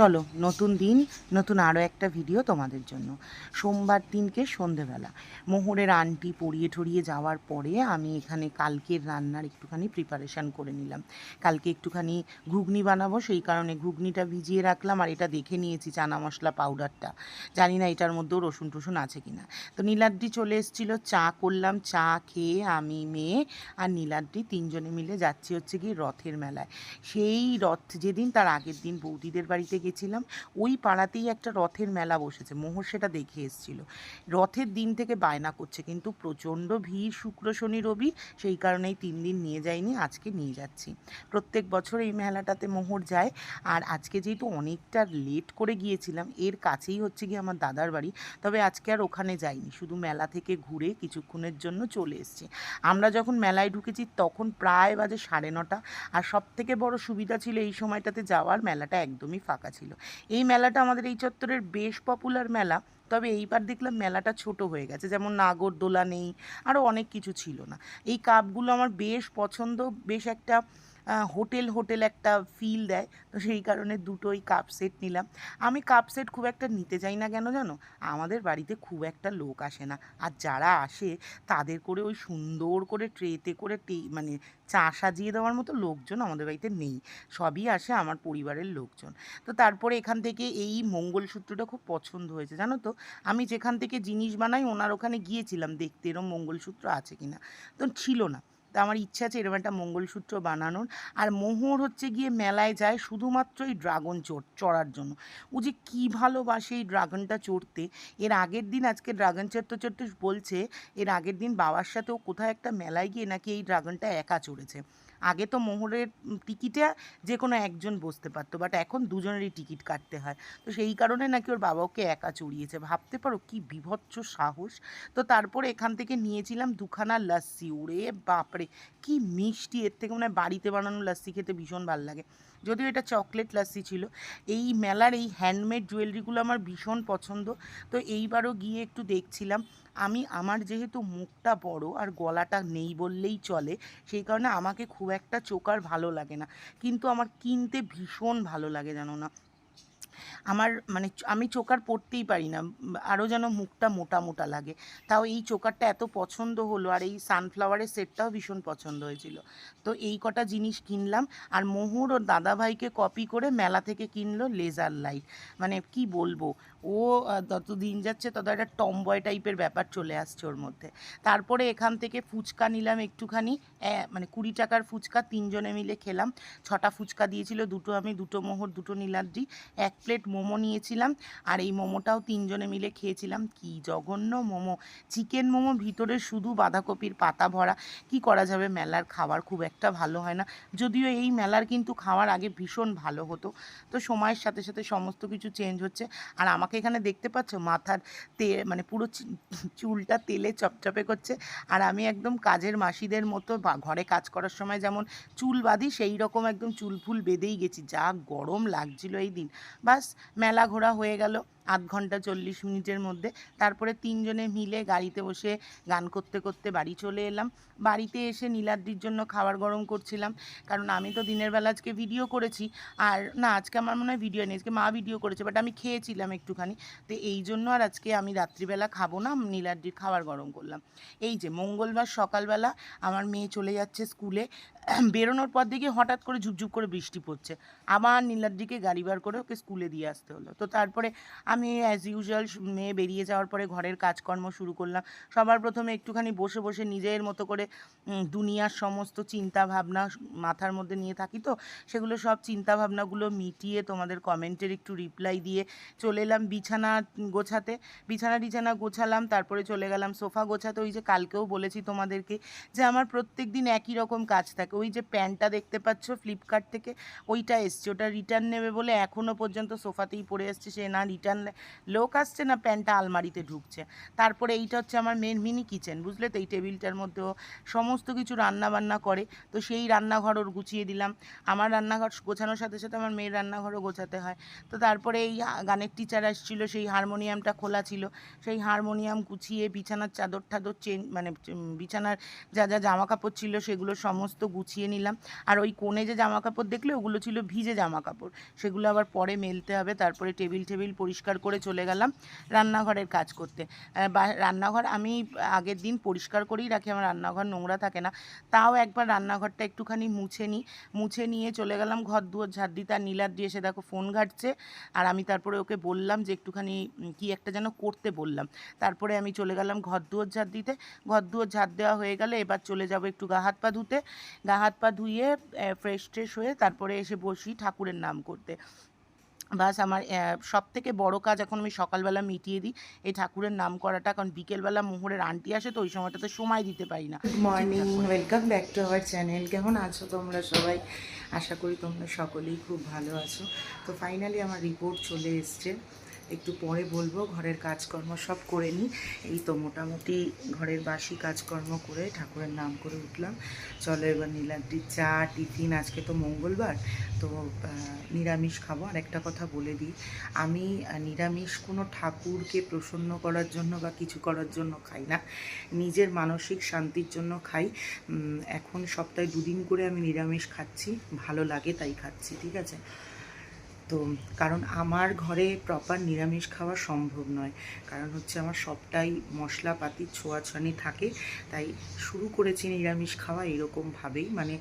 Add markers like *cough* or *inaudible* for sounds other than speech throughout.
চলো, নতুন দিন, নতুন আরও একটা ভিডিও তোমাদের জন্য। সোমবার দিনকে সন্ধেবেলা। মোহরের আন্টি পরিয়ে ঠরিয়ে যাওয়ার পরে আমি এখানে কালকের রান্নার একটুখানি প্রিপারেশান করে নিলাম। কালকে একটুখানি ঘুগনি বানাবো, সেই কারণে ঘুগনিটা ভিজিয়ে রাখলাম আর এটা দেখে নিয়েছি চানা মশলা পাউডারটা জানি না এটার মধ্যেও রসুন টসুন আছে কিনা। তো নীলাদ্রি চলে এসেছিল, চা করলাম, চা খেয়ে আমি মেয়ে আর নীলাদ্রি তিনজনে মিলে যাচ্ছি হচ্ছে কি রথের মেলায়। সেই রথ যেদিন তার আগের দিন বৌদিদের বাড়িতে গেছিলাম ওই পাড়াতেই একটা রথের মেলা বসেছে, মোহর সেটা দেখে এসেছিল। রথের দিন থেকে বায়না করছে, কিন্তু প্রচণ্ড ভিড় শুক্র, শনি, রবি, সেই কারণেই তিন দিন নিয়ে যাইনি, আজকে নিয়ে যাচ্ছি। প্রত্যেক বছর এই মেলাটাতে মোহর যায়, আর আজকে যেহেতু অনেকটা লেট করে গিয়েছিলাম, এর কাছেই হচ্ছে গিয়ে আমার দাদার বাড়ি, তবে আজকে আর ওখানে যাইনি, শুধু মেলা থেকে ঘুরে কিছুক্ষণের জন্য চলে এসেছি। আমরা যখন মেলায় ঢুকেছি, তখন প্রায় বাজে সাড়ে নটা, আর সব থেকে বড় সুবিধা ছিল এই সময়টাতে যাওয়ার, মেলাটা একদমই ফাঁকা ছিল। এই মেলাটা আমাদের এই চত্বরের বেশ পপুলার মেলা, তবে এইবার দেখলাম মেলাটা ছোট হয়ে গেছে। যেমন নাগরদোলা নেই আরও অনেক কিছু ছিল না। এই কাপগুলো আমার বেশ পছন্দ, বেশ একটা হোটেল হোটেল একটা ফিল দেয়। তো সেই কারণে দুটোই কাপ সেট নিলাম। আমি কাপ সেট খুব একটা নিতে চাই না কেন জানো? আমাদের বাড়িতে খুব একটা লোক আসে না। আর যারা আসে, তাদের করে ওই সুন্দর করে ট্রেতে করে মানে চা সাজিয়ে দেওয়ার মতো লোকজন আমাদের বাড়িতে নেই। সবই আসে আমার পরিবারের লোকজন। তো তারপরে এখান থেকে এই মঙ্গলসূত্রটা খুব পছন্দ হয়েছে। জানো তো? আমি যেখান থেকে জিনিস বানাই, ওনার ওখানে গিয়েছিলাম। দেখতে এরম মঙ্গলসূত্র আছে কিনা? তো ছিল না। তা আমার ইচ্ছা আছে এরকম একটা মঙ্গলসূত্র বানানোর। আর মোহর হচ্ছে গিয়ে মেলায় যায় শুধুমাত্র এই ড্রাগন চড়, চড়ার জন্য। ও যে কী ভালোবাসে এই ড্রাগনটা চড়তে। এর আগের দিন আজকে ড্রাগন চড়তে চড়তে বলছে, এর আগের দিন বাবার সাথেও কোথায় একটা মেলায় গিয়ে নাকি এই ড্রাগনটা একা চড়েছে। আগে তো মোহরের টিকিটে যে কোনো একজন বসতে পারতো বাট এখন দুজনেরই টিকিট কাটতে হয়। তো সেই কারণে নাকি ওর বাবা ওকে একা চড়িয়েছে। ভাবতে পারো কি বিভৎস সাহস। তো তারপরে এখান থেকে নিয়েছিলাম দুখানা লাস্সি। ওরে বাপরে, কি মিষ্টি! এর থেকে মনে হয় বাড়িতে বানানো লাস্সি খেতে ভীষণ ভালো লাগে। যদিও এটা চকলেট লাসি ছিল, এই মেলার এই হ্যান্ডমেড জুয়েলারিগুলো আমার ভীষণ পছন্দ। তো এইবারও গিয়ে একটু দেখছিলাম। আমি, আমার যেহেতু মুখটা বড় আর গলাটা নেই বললেই চলে, সেই কারণে আমাকে খুব একটা চোকার ভালো লাগে না। কিন্তু আমার কিনতে ভীষণ ভালো লাগে জানো না। আমার মানে আমি চোকার পরতেই পারি না আরও যেন মুখটা মোটা মোটা লাগে। তাও এই চোকারটা এত পছন্দ হলো, আর এই সানফ্লাওয়ারের সেটটাও ভীষণ পছন্দ হয়েছিল। তো এই কটা জিনিস কিনলাম, আর মোহর ও দাদাভাইকে কপি করে মেলা থেকে কিনলো লেজার লাইট মানে কি বলব ও যত দিন যাচ্ছে, তত একটা টমবয় টাইপের ব্যাপার চলে আসছে ওর মধ্যে। তারপরে এখান থেকে ফুচকা নিলাম একটুখানি মানে কুড়ি টাকার ফুচকা, তিনজনে মিলে খেলাম। ছটা ফুচকা দিয়েছিল, দুটো আমি, দুটো মোহর, দুটো নীলাদ্রি, এক প্লেট মোমো নিয়েছিলাম। আর এই মোমোটাও তিনজনে মিলে খেয়েছিলাম। কি জঘন্য মোমো! চিকেন মোমো ভিতরে শুধু বাঁধাকপির পাতা ভরা। কি করা যাবে? মেলার খাবার খুব একটা ভালো হয় না। যদিও এই মেলার কিন্তু খাওয়ার আগে ভীষণ ভালো হতো। তো সময়ের সাথে সাথে সমস্ত কিছু চেঞ্জ হচ্ছে। আর আমাকে এখানে দেখতে পাচ্ছ? মাথার তে মানে পুরো চুলটা তেলে চপচপে করছে। আর আমি একদম কাজের মাসিদের মতো ঘরে কাজ করার সময় যেমন চুল বাঁধি, সেই রকম একদম চুল ফুল বেঁধেই গেছি। যা গরম লাগছিল এই দিন। বাস মেলা ঘোরা হয়ে গেল। আধ ঘণ্টা চল্লিশ মিনিটের মধ্যে। তারপরে তিনজনে মিলে গাড়িতে বসে গান করতে করতে বাড়ি চলে এলাম। বাড়িতে এসে নীলাদ্রির জন্য খাবার গরম করছিলাম। কারণ আমি তো দিনের বেলা আজকে ভিডিও করেছি। আর না, আজকে আমার মনে হয় ভিডিও নেই। আজকে মা ভিডিও করেছে বাট আমি খেয়েছিলাম একটুখানি। তো এই জন্য আর আজকে আমি রাত্রিবেলা খাব না নীলাদ্রির খাবার গরম করলাম। এই যে মঙ্গলবার সকালবেলা আমার মেয়ে চলে যাচ্ছে স্কুলে। *clears throat* বেরোনোর পর দেখি হঠাৎ করে ঝুপঝুপ করে বৃষ্টি পড়ছে। আবার নীলাদ্রিকে গাড়ি বার করে ওকে স্কুলে দিয়ে আসতে হলো। তো তারপরে আমি অ্যাজ ইউজুয়াল মেয়ে বেরিয়ে যাওয়ার পরে ঘরের কাজকর্ম শুরু করলাম। সবার প্রথমে একটুখানি বসে বসে নিজের মতো করে দুনিয়ার সমস্ত চিন্তা ভাবনা মাথার মধ্যে নিয়ে থাকি তো, সেগুলো সব চিন্তা ভাবনাগুলো মিটিয়ে তোমাদের কমেন্টের একটু রিপ্লাই দিয়ে চলে এলাম বিছানা গোছাতে। বিছানা টিছানা গোছালাম, তারপরে চলে গেলাম সোফা গোছাতে। ওই যে কালকেও বলেছি তোমাদেরকে যে আমার প্রত্যেক দিন একই রকম কাজ থাকে। ওই যে প্যান্টটা দেখতে পাচ্ছ ফ্লিপকার্ট থেকে, ওইটা এসছে। ওটা রিটার্ন নেবে বলে এখনও পর্যন্ত সোফাতেই পড়ে এসছে সে না রিটার্ন লোক আসছে না, প্যান্টটা আলমারিতে ঢুকছে। তারপরে এইটা হচ্ছে আমার মেন মিনি কিচেন বুঝলে তো? এই টেবিলটার মধ্যেও সমস্ত কিছু রান্না বান্না করে। তো সেই রান্নাঘর ওর গুছিয়ে দিলাম। আমার রান্নাঘর গোছানোর সাথে সাথে আমার মেয়ের রান্নাঘরও গোছাতে হয়। তো তারপরে এই গানের টিচার আসছিল, সেই হারমোনিয়ামটা খোলা ছিল। সেই হারমোনিয়াম গুছিয়ে বিছানার চাদর টাদর চেন মানে বিছানার যা যা জামা কাপড় ছিল, সেগুলো সমস্ত গুছিয়ে নিলাম। আর ওই কোণে যে জামা কাপড় দেখলে ওগুলো ছিল ভিজে জামা কাপড় সেগুলো আবার পরে মেলতে হবে, তারপরে টেবিল টেবিল পরিষ্কার করে চলে গেলাম রান্নাঘরের কাজ করতে। রান্নাঘর আমি আগের দিন পরিষ্কার করেই রাখি, আমার রান্নাঘর নোংরা থাকে না। তাও একবার রান্নাঘরটা একটুখানি মুছে নিই মুছে নিয়ে চলে গেলাম ঘর দুয়ার ঝাড় দিতে। আর নীলার দিয়ে এসে দেখো ফোন ঘাটছে। আর আমি তারপরে ওকে বললাম যে একটুখানি কি একটা যেন করতে বললাম। তারপরে আমি চলে গেলাম ঘর দুয়ার ঝাড় দিতে। ঘর দুয়ার ঝাড় দেওয়া হয়ে গেলে এবার চলে যাব একটু গা হাত পা ধুতে। গা হাত পা ধুয়ে ফ্রেশ ট্রেশ হয়ে তারপরে এসে বসি ঠাকুরের নাম করতে। বাস আমার সব থেকে বড় কাজ এখন আমি সকালবেলা মিটিয়ে দিই এই ঠাকুরের নাম করাটা। কারণ বিকেলবেলা মোহরের আন্টি আসে তো ওই সময়টাতে সময় দিতে পারি না। Good morning welcome back to our channel কেমন আছো তোমরা সবাই? আশা করি তোমরা সকলেই খুব ভালো আছো। তো ফাইনালি আমার রিপোর্ট চলে এসছে। একটু পরে বলব, ঘরের কাজকর্ম সব করে নিই। এই তো মোটামুটি ঘরের বাসি কাজকর্ম করে ঠাকুরের নাম করে উঠলাম। চলো এবার নীলাদ্রির চা, টিফিন, আজকে তো মঙ্গলবার, তো নিরামিষ খাব। আর একটা কথা বলে দিই, আমি নিরামিষ কোনো ঠাকুরকে প্রসন্ন করার জন্য বা কিছু করার জন্য খাই না। নিজের মানসিক শান্তির জন্য খাই। এখন সপ্তাহে দুদিন করে আমি নিরামিষ খাচ্ছি, ভালো লাগে তাই খাচ্ছি, ঠিক আছে? তো কারণ আমার ঘরে প্রপার নিরামিষ খাওয়া সম্ভব নয়। কারণ হচ্ছে আমার সবটাই মশলাপাতি ছোঁয়াছানি থাকে। তাই শুরু করেছি নিরামিষ খাওয়া এরকমভাবেই। মানে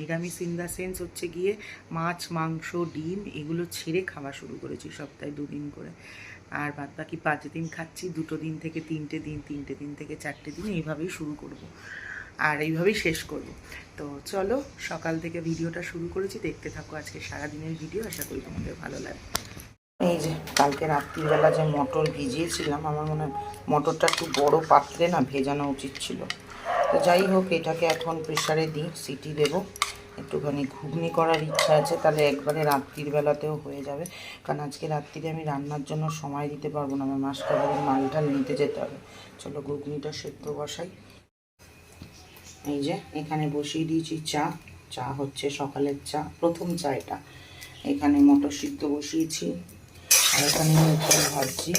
নিরামিষ ইন দ্য সেন্স হচ্ছে গিয়ে মাছ, মাংস, ডিম এগুলো ছেড়ে খাওয়া শুরু করেছি সপ্তাহে দুদিন করে। আর বাদ বাকি পাঁচ দিন খাচ্ছি, দুটো দিন থেকে তিনটে দিন তিনটে দিন থেকে চারটে দিন, এইভাবেই শুরু করব। আর এইভাবেই শেষ করব। তো চলো, সকাল থেকে ভিডিওটা শুরু করেছি। দেখতে থাকো আজকে সারাদিনের ভিডিও। আশা করি তোমাদের ভালো লাগবে। এই যে, কালকে রাত্রিবেলা যে মটর ভিজিয়েছিলাম, আমার মনে হয় মটরটা একটু বড় পাত্রে না ভেজানো উচিত ছিল। তো যাই হোক, এটাকে এখন প্রেশারে দিই সিটি দেবো। একটুখানি ঘুগনি করার ইচ্ছা আছে, তাহলে একবারে রাত্রির বেলাতেও হয়ে যাবে। কারণ আজকে রাত্রিরে আমি রান্নার জন্য সময় দিতে পারব না। আমার মাসকাবারির মালটা নিতে যেতে হবে। চলো, ঘুগনিটা সেদ্ধ বসাই। এই যে, এখানে বসিয়ে দিয়েছি চা। চা হচ্ছে সকালের চা, প্রথম চা এটা। এখানে মটর সিদ্ধ বসিয়েছি। আর এখানে মুগ ডাল ভাজছি।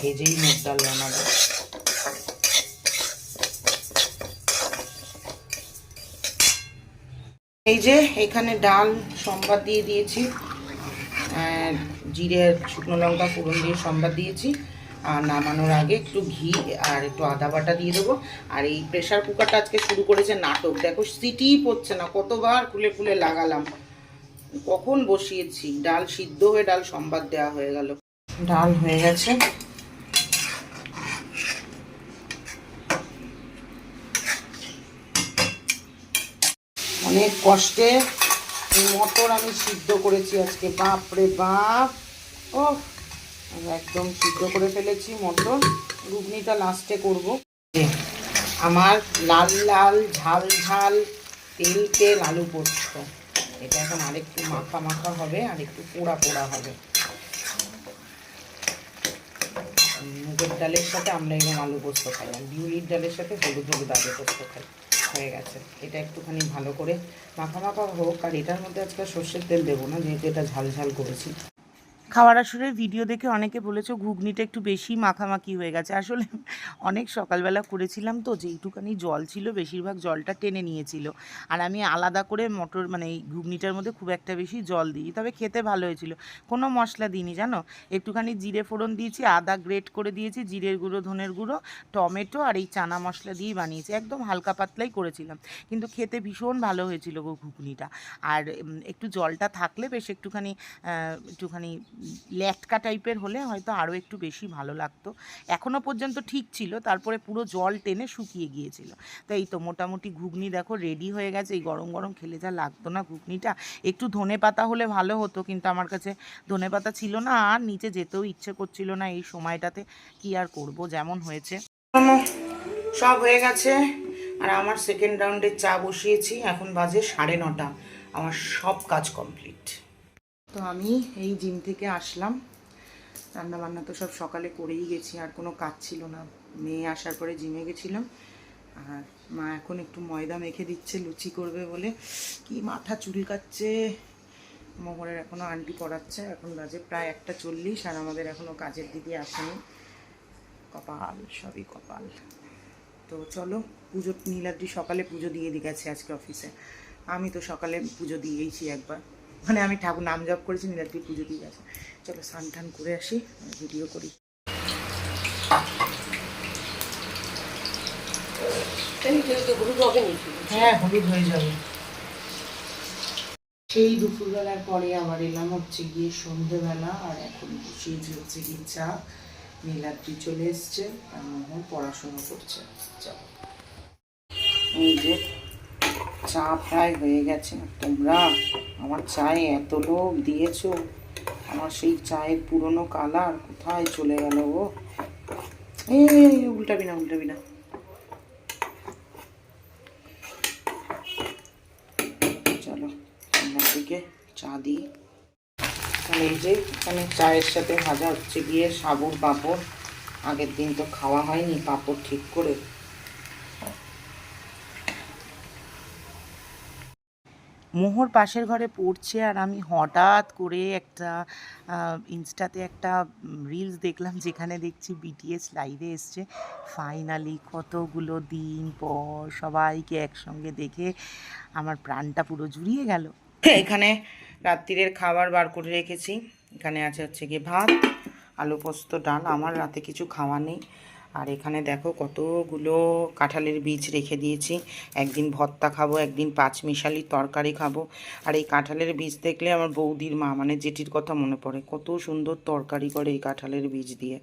ভেজেই মুগ ডাল বানাবো। এই যে, এখানে ডাল, সম্বাদ দিয়ে দিয়েছি। জিরে শুকনো লঙ্কা, ফোড়ন দিয়ে সম্বাদ দিয়েছি। আর নামানোর আগে একটু ঘি আর একটু আদা বাটা দিয়ে দেবো। আর এই প্রেশার কুকারটা আজকে শুরু করেছে নাটক। দেখো সিটিই পড়ছে না, কতবার খুলে খুলে লাগালাম। কখন বসিয়েছি? ডাল সিদ্ধ হয়ে ডাল সম্বাদ দেওয়া হয়ে গেল। ডাল হয়ে গেছে। অনেক কষ্টে মটর আমি সিদ্ধ করেছি আজকে। বাপ রে বাপ! ও একদম সিদ্ধ করে ফেলেছি মটর ঘুগনিটা লাস্টে করব। আমার লাল লাল, ঝাল ঝাল, তেল তেল আলু পোস্ত। এটা এখন আরেকটু মাখা মাখা হবে, আর একটু পোড়া পোড়া হবে। মুগের ডালের সাথে আমরা এরকম আলু পোস্ত খাই, আর বিউলির ডালের সাথে হলুদ হলুদ আলু পোস্ত খাই। হয়ে গেছে। এটা একটুখানি ভালো করে মাখা মাখা হোক, আর এটার মধ্যে আজকে সর্ষের তেল দেবো না, যেহেতু এটা ঝাল ঝাল করেছি। খাওয়ার আসরের ভিডিও দেখে অনেকে বলেছ, ঘুগনিটা একটু বেশি মাখামাখি হয়ে গেছে। আসলে অনেক সকালবেলা করেছিলাম তো যেইটুকানি জল ছিল, বেশিরভাগ জলটা টেনে নিয়েছিল। আর আমি আলাদা করে মটর মানে এই ঘুগনিটার মধ্যে খুব একটা বেশি জল দিই তবে খেতে ভালো হয়েছিল। কোনো মশলা দিইনি, জানো? একটুখানি জিরে ফোড়ন দিয়েছি, আদা গ্রেট করে দিয়েছি, জিরের গুঁড়ো, ধনের গুঁড়ো, টমেটো আর এই চানা মশলা দিয়েই বানিয়েছি। একদম হালকা পাতলাই করেছিলাম। কিন্তু খেতে ভীষণ ভালো হয়েছিল গো ঘুগনিটা। আর একটু জলটা থাকলে বেশ একটুখানি একটুখানি ল্যাটকা টাইপের হলে হয়তো আরও একটু বেশি ভালো লাগতো। এখনও পর্যন্ত ঠিক ছিল, তারপরে পুরো জল টেনে শুকিয়ে গিয়েছিল। তো এই তো মোটামুটি ঘুগনি দেখো রেডি হয়ে গেছে, এই গরম গরম খেলে যা লাগতো না ঘুগনিটা। একটু ধনে পাতা হলে ভালো হতো, কিন্তু আমার কাছে ধনে পাতা ছিল না, আর নিচে যেতেও ইচ্ছে করছিল না এই সময়টাতে। কি আর করব, যেমন হয়েছে। সব হয়ে গেছে, আর আমার সেকেন্ড রাউন্ডের চা বসিয়েছি, এখন বাজে সাড়ে নটা। আমার সব কাজ কমপ্লিট তো আমি এই জিম থেকে আসলাম। রান্না বান্না তো সব সকালে করেই গেছি, আর কোনো কাজ ছিল না। মেয়ে আসার পরে জিমে গেছিলাম, আর মা এখন একটু ময়দা মেখে দিচ্ছে, লুচি করবে বলে। কি মাথা চুলকাচ্ছে মোহরের এখনও আন্টি পড়াচ্ছে, এখন বাজে প্রায় একটা চল্লিশ, আর আমাদের এখনও কাজের দিদি আসেনি। কপাল, সবই কপাল। তো চলো, পুজো, নীলাদ্রি সকালে পুজো দিয়ে দিয়ে গেছে আজকে অফিসে। আমি তো সকালে পুজো দিয়েইছি একবার। মানে আমি ঠাকুর নাম জপ করেছি নীলাদ্রি পুজো দিয়ে গেছে। চলো স্নান টান করে আসি ভিডিও করি। হ্যাঁ হলুদ হয়ে যাবে। সেই দুপুরবেলার পরে আবার এলাম হচ্ছে গিয়ে সন্ধেবেলা আর এখন বসিয়েছি হচ্ছে গিয়ে চা। নীলাদ্রি চলে এসছে আর মোহন পড়াশোনা করছে। চলো এই যে চা প্রায় হয়ে গেছে। তোমরা আমার চায়ে এত লোভ দিয়েছ। আমার সেই চায়ের পুরনো কালার কোথায় চলে গেল ও এই উল্টাবি না উল্টাবি না চলো, সামনের দিকে চা দিই। তাহলে এই যে, এখানে চায়ের সাথে ভাজা হচ্ছে গিয়ে সাবুর পাঁপড়। আগের দিন তো খাওয়া হয়নি, পাঁপড় ঠিক করে মোহর পাশের ঘরে পড়ছে আর আমি হঠাৎ করে একটা ইনস্টাতে একটা রিলস দেখলাম যেখানে দেখছি বিটিএস লাইভে এসছে। ফাইনালি কতগুলো দিন পর সবাইকে একসঙ্গে দেখে আমার প্রাণটা পুরো জুড়িয়ে গেল। এখানে রাত্রিরের খাবার বার করে রেখেছি। এখানে আছে হচ্ছে গিয়ে ভাত, আলু পোস্ত, ডাল। আমার রাতে কিছু খাওয়া নেই। আর এখানে দেখো কতগুলো কাঁঠালের বীজ রেখে দিয়েছি। একদিন ভর্তা খাব, একদিন পাঁচমিশালি তরকারি খাব। আর এই কাঁঠালের বীজ দেখলে আমার বৌদির মা মানে জেঠির কথা মনে পড়ে, কত সুন্দর তরকারি করে এই কাঁঠালের বীজ দিয়ে।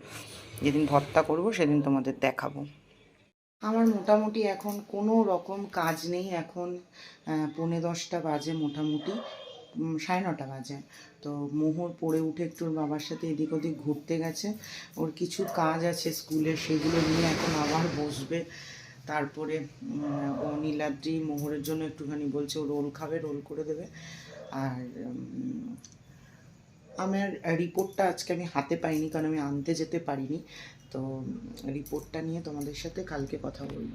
যেদিন ভর্তা করব, সেদিন তোমাদের দেখাবো। আমার মোটামুটি এখন কোনো রকম কাজ নেই, এখন পৌনে দশটা বাজে মোটামুটি। সাড়ে নটা বাজে। তো মোহর পড়ে উঠে একটু ওর বাবার সাথে এদিক ওদিক ঘুরতে গেছে। ওর কিছু কাজ আছে স্কুলে, সেগুলো নিয়ে এখন আবার বসবে। তারপরে ও নীলাদ্রি মোহরের জন্য একটুখানি বলছে, ও রোল খাবে, রোল করে দেবে। আর আমার রিপোর্টটা আজকে আমি হাতে পাইনি, কারণ আমি আনতে যেতে পারিনি। তো রিপোর্টটা নিয়ে তোমাদের সাথে কালকে কথা বলব।